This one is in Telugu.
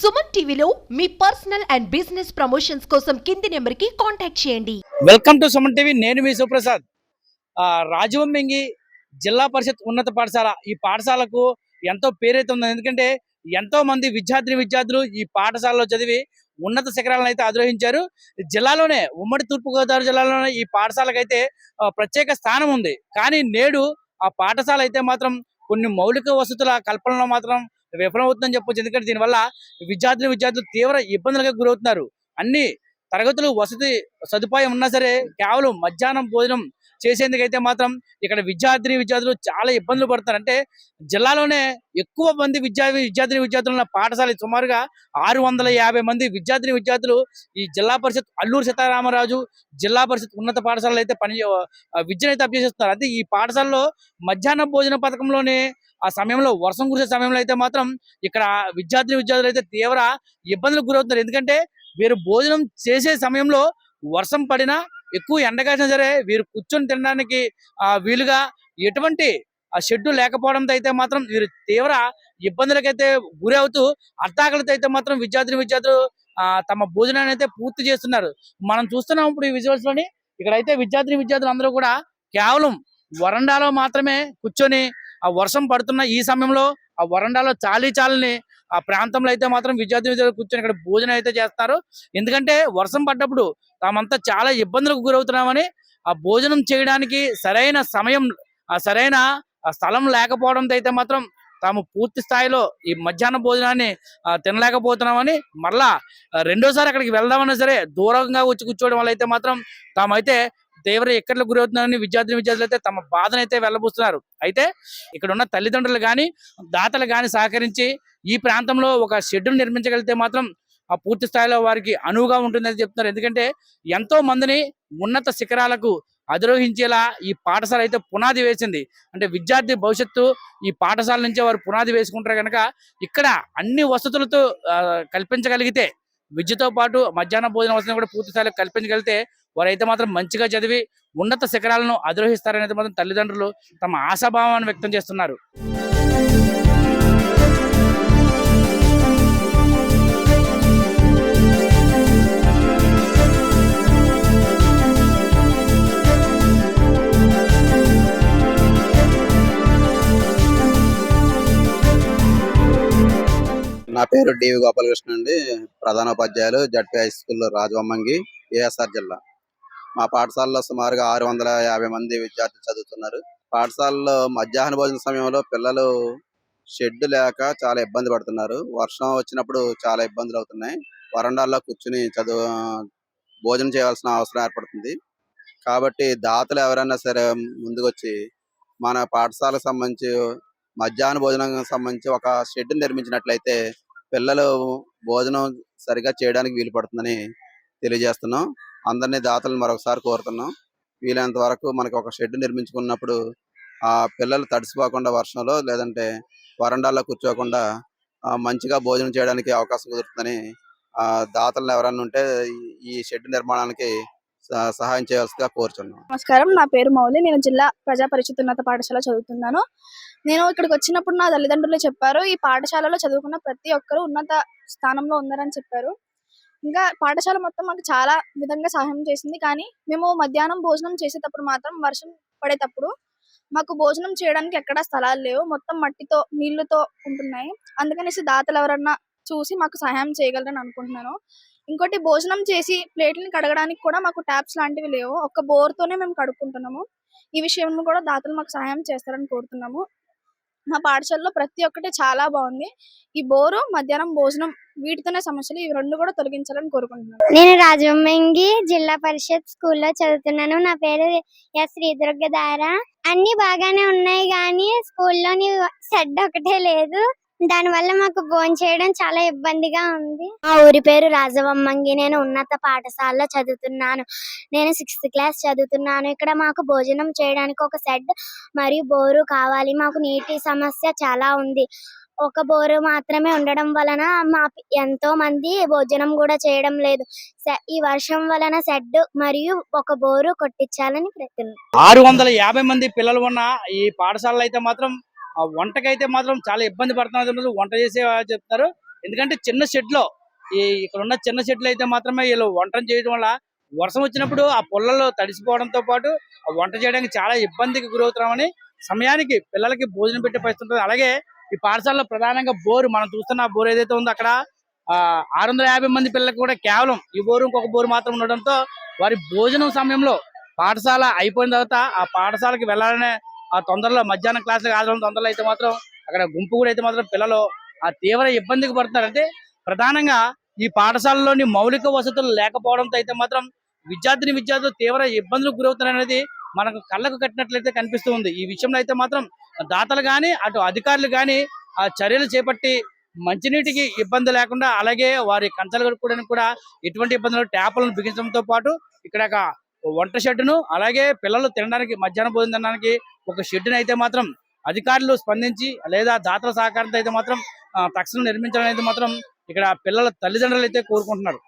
సుమన్ టీవీలో మీ పర్సనల్ అండ్ బిజినెస్ ప్రమోషన్స్ కోసం కింది నెంబర్కి కాంటాక్ట్ చేయండి. వెల్కమ్ టు సుమన్ టీవీ నేను మీ సుప్రసాద్. ఆ, రాజవొమ్మింగి జిల్లా పరిషత్ ఉన్నత పాఠశాల. ఈ పాఠశాలకు ఎంతో పేరైతే ఉంది. ఎందుకంటే ఎంతో మంది విద్యార్థిని విద్యార్థులు ఈ పాఠశాలలో చదివి ఉన్నత శిఖరాలను అయితే అధిరోహించారు జిల్లాలోనే ఉమ్మడి తూర్పుగోదావరి జిల్లాలోనే ఈ పాఠశాలకైతే ప్రత్యేక స్థానం ఉంది. కానీ నేడు ఆ పాఠశాల అయితే మాత్రం కొన్ని మౌలిక వసతుల కల్పనలో మాత్రం విఫలమవుతుందని చెప్పొచ్చు. ఎందుకంటే దీనివల్ల విద్యార్థులు విద్యార్థులు తీవ్ర ఇబ్బందులకు గురవుతున్నారు. అన్ని తరగతులు వసతి సదుపాయం ఉన్నా సరే కేవలం మధ్యాహ్నం భోజనం చేసేందుకైతే మాత్రం ఇక్కడ విద్యార్థిని విద్యార్థులు చాలా ఇబ్బందులు పడుతున్నారు అంటే జిల్లాలోనే ఎక్కువ మంది విద్యార్థి విద్యార్థిని విద్యార్థులు ఉన్న పాఠశాల సుమారుగా ఆరు వందల యాభై మంది విద్యార్థిని విద్యార్థులు ఈ జిల్లా పరిషత్ అల్లూరు సీతారామరాజు జిల్లా పరిషత్ ఉన్నత పాఠశాలలో అయితే పని విద్యను అయితే అభ్యసిస్తున్నారు. అయితే ఈ పాఠశాలలో మధ్యాహ్న భోజన పథకంలోనే ఆ సమయంలో వర్షం కురిసే సమయంలో అయితే మాత్రం ఇక్కడ విద్యార్థిని విద్యార్థులు అయితే తీవ్ర ఇబ్బందులకు గురవుతున్నారు. ఎందుకంటే వీరు భోజనం చేసే సమయంలో వర్షం పడినా ఎక్కువ ఎండ కాసినా సరే వీరు కూర్చొని తినడానికి ఆ వీలుగా ఎటువంటి ఆ షెడ్డు లేకపోవడంతో అయితే మాత్రం వీరు తీవ్ర ఇబ్బందులకైతే గురి అవుతూ అర్థాకలితో అయితే మాత్రం విద్యార్థిని విద్యార్థులు ఆ తమ భోజనాన్ని అయితే పూర్తి చేస్తున్నారు. మనం చూస్తున్నాం ఇప్పుడు ఈ విజువల్స్లోని ఇక్కడ అయితే విద్యార్థిని విద్యార్థులు అందరూ కూడా కేవలం వరండాలో మాత్రమే కూర్చొని ఆ వర్షం పడుతున్న ఈ సమయంలో ఆ వరండాలో చాలీ చాలని ఆ ప్రాంతంలో అయితే మాత్రం విద్యార్థి విద్యార్థులు కూర్చొని ఇక్కడ భోజనం అయితే చేస్తారు. ఎందుకంటే వర్షం పడ్డప్పుడు తామంతా చాలా ఇబ్బందులకు గురవుతున్నామని ఆ భోజనం చేయడానికి సరైన సమయం ఆ సరైన స్థలం లేకపోవడంతో అయితే మాత్రం తాము పూర్తి స్థాయిలో ఈ మధ్యాహ్న భోజనాన్ని తినలేకపోతున్నామని మరలా రెండోసారి అక్కడికి వెళ్దామన్నా సరే దూరంగా వచ్చి కూర్చోవడం వల్ల అయితే మాత్రం తామైతే తీవ్ర ఎక్కడికి గురవుతున్నారని విద్యార్థిని విద్యార్థులు అయితే తమ బాధను అయితే వెళ్ళబోస్తున్నారు. అయితే ఇక్కడ ఉన్న తల్లిదండ్రులు కానీ దాతలు కానీ సహకరించి ఈ ప్రాంతంలో ఒక షెడ్యూల్ నిర్మించగలిగితే మాత్రం ఆ పూర్తి స్థాయిలో వారికి అనువుగా ఉంటుందని చెప్తున్నారు. ఎందుకంటే ఎంతో మందిని ఉన్నత శిఖరాలకు అధిరోహించేలా ఈ పాఠశాల అయితే పునాది వేసింది. అంటే విద్యార్థి భవిష్యత్తు ఈ పాఠశాల నుంచే వారు పునాది వేసుకుంటారు కనుక ఇక్కడ అన్ని వసతులతో కల్పించగలిగితే విద్యతో పాటు మధ్యాహ్న భోజన వసతిని కూడా పూర్తి స్థాయిలో కల్పించగలిగితే వారైతే మాత్రం మంచిగా చదివి ఉన్నత శిఖరాలను అధిరోహిస్తారనేది మాత్రం తల్లిదండ్రులు తమ ఆశాభావాన్ని వ్యక్తం చేస్తున్నారు. నా పేరు డివి గోపాలకృష్ణ అండి. ప్రధానోపాధ్యాయులు ZP high school Rajavommangi ASR జిల్లా. మా పాఠశాలలో సుమారుగా ఆరు వందల యాభై మంది విద్యార్థులు చదువుతున్నారు. పాఠశాలలో మధ్యాహ్న భోజన సమయంలో పిల్లలు షెడ్ లేక చాలా ఇబ్బంది పడుతున్నారు. వర్షం వచ్చినప్పుడు చాలా ఇబ్బందులు అవుతున్నాయి. వరండాల్లో కూర్చుని చదువు భోజనం చేయాల్సిన అవసరం ఏర్పడుతుంది. కాబట్టి దాతలు ఎవరైనా సరే ముందుకొచ్చి మన పాఠశాలకు సంబంధించి మధ్యాహ్న భోజనం సంబంధించి ఒక షెడ్ నిర్మించినట్లయితే పిల్లలు భోజనం సరిగా చేయడానికి వీలు పడుతుందని తెలియజేస్తున్నాం. అందరినీ దాతలను మరొకసారి కోరుతున్నాం. వీలైనంత వరకు మనకి ఒక షెడ్ నిర్మించుకున్నప్పుడు ఆ పిల్లలు తడిసిపోకుండా వర్షంలో లేదంటే వరండాల్లో కూర్చోకుండా మంచిగా భోజనం చేయడానికి అవకాశం కుదురుతుందని ఆ దాతలను ఎవరైనా ఉంటే ఈ- షెడ్ నిర్మాణానికి సహాయం చేయవలసిగా కోరుచున్నాను నమస్కారం. నా పేరు మౌలి. నేను జిల్లా ప్రజా పరిషత్ ఉన్నత పాఠశాల చదువుతున్నాను. నేను ఇక్కడికి వచ్చినప్పుడు నా తల్లిదండ్రులు చెప్పారు ఈ పాఠశాలలో చదువుకున్న ప్రతి ఒక్కరూ ఉన్నత స్థానంలో ఉన్నారని చెప్పారు. ఇంకా పాఠశాల మొత్తం మాకు చాలా విధంగా సహాయం చేసింది. కానీ మేము మధ్యాహ్నం భోజనం చేసేటప్పుడు మాత్రం వర్షం పడేటప్పుడు మాకు భోజనం చేయడానికి ఎక్కడా స్థలాలు లేవు. మొత్తం మట్టితో నీళ్ళతో ఉంటున్నాయి. అందుకనేసి దాతలు ఎవరన్నా చూసి మాకు సహాయం చేయగలరని అనుకుంటున్నాను. ఇంకోటి భోజనం చేసి ప్లేట్లను కడగడానికి కూడా మాకు ట్యాప్స్ లాంటివి లేవు. ఒక్క బోర్తోనే మేము కడుక్కుంటున్నాము. ఈ విషయంలో కూడా దాతలు మాకు సహాయం చేస్తారని కోరుతున్నాము. మా పాఠశాలలో ప్రతి ఒక్కటి చాలా బాగుంది. ఈ బోరు మధ్యాహ్నం భోజనం వీటితోనే సమస్యలు ఇవి రెండు కూడా తొలగించాలని కోరుకుంటున్నాను. నేను రాజమంగి జిల్లా పరిషత్ స్కూల్లో చదువుతున్నాను. నా పేరు ఎస్ శ్రీదుర్గ దార అన్ని బాగానే ఉన్నాయి కానీ స్కూల్లోని షెడ్ ఒకటే లేదు. దానివల్ల మాకు భోజనం చేయడం చాలా ఇబ్బందిగా ఉంది. మా ఊరి పేరు రాజవమ్మంగి. నేను ఉన్నత పాఠశాలలో చదువుతున్నాను. నేను సిక్స్త్ క్లాస్ చదువుతున్నాను. ఇక్కడ మాకు భోజనం చేయడానికి ఒక షెడ్ మరియు బోరు కావాలి. మాకు నీటి సమస్య చాలా ఉంది. ఒక బోరు మాత్రమే ఉండడం వలన మా ఎంతో మంది భోజనం కూడా చేయడం లేదు. ఈ వర్షం వలన షెడ్ మరియు ఒక బోరు కొట్టించాలని ప్రయత్నం. ఆరు వందల యాభై మంది పిల్లలు ఉన్న ఈ పాఠశాలలో అయితే మాత్రం ఆ వంటకైతే మాత్రం చాలా ఇబ్బంది పడుతున్నారు. వంట చేసే చెప్తారు. ఎందుకంటే చిన్న షెడ్లో ఈ ఇక్కడ ఉన్న చిన్న షెడ్లు అయితే మాత్రమే వీళ్ళు వంటలు చేయడం వల్ల వర్షం వచ్చినప్పుడు ఆ పుల్లల్లో తడిసిపోవడంతో పాటు ఆ వంట చేయడానికి చాలా ఇబ్బందికి గురవుతున్నామని సమయానికి పిల్లలకి భోజనం పెట్టే పరిస్థితి ఉంటుంది. అలాగే ఈ పాఠశాలలో ప్రధానంగా బోరు మనం చూస్తున్న బోరు ఏదైతే ఉందో అక్కడ ఆ ఆరు వందల యాభై మంది పిల్లలకు కూడా కేవలం ఈ బోరు ఇంకొక బోరు మాత్రం ఉండడంతో వారి భోజనం సమయంలో పాఠశాల అయిపోయిన తర్వాత ఆ పాఠశాలకి వెళ్ళాలనే ఆ తొందరలో మధ్యాహ్నం క్లాసులకు హాజరు తొందరలో అయితే మాత్రం అక్కడ గుంపు కూడా అయితే మాత్రం పిల్లలు ఆ తీవ్ర ఇబ్బందికి పడుతున్నారంటే ప్రధానంగా ఈ పాఠశాలలోని మౌలిక వసతులు లేకపోవడంతో అయితే మాత్రం విద్యార్థిని విద్యార్థులు తీవ్ర ఇబ్బందులకు గురవుతున్నారనేది మనకు కళ్ళకు కట్టినట్లయితే కనిపిస్తూ ఉంది. ఈ విషయంలో అయితే మాత్రం దాతలు కానీ అటు అధికారులు కానీ ఆ చర్యలు చేపట్టి మంచినీటికి ఇబ్బంది లేకుండా అలాగే వారి కంచాలు కడుక్కోవడానికి కూడా ఎటువంటి ఇబ్బందులు ట్యాపులను బిగించడంతో పాటు ఇక్కడ వంట షెడ్డును అలాగే పిల్లలు తినడానికి మధ్యాహ్నం భోజనం తినడానికి ఒక షెడ్డును అయితే మాత్రం అధికారులు స్పందించి లేదా దాతల సహకారంతో అయితే మాత్రం ఆ, తక్షణం నిర్మించాలని అయితే మాత్రం ఇక్కడ పిల్లల తల్లిదండ్రులు అయితే కోరుకుంటున్నారు.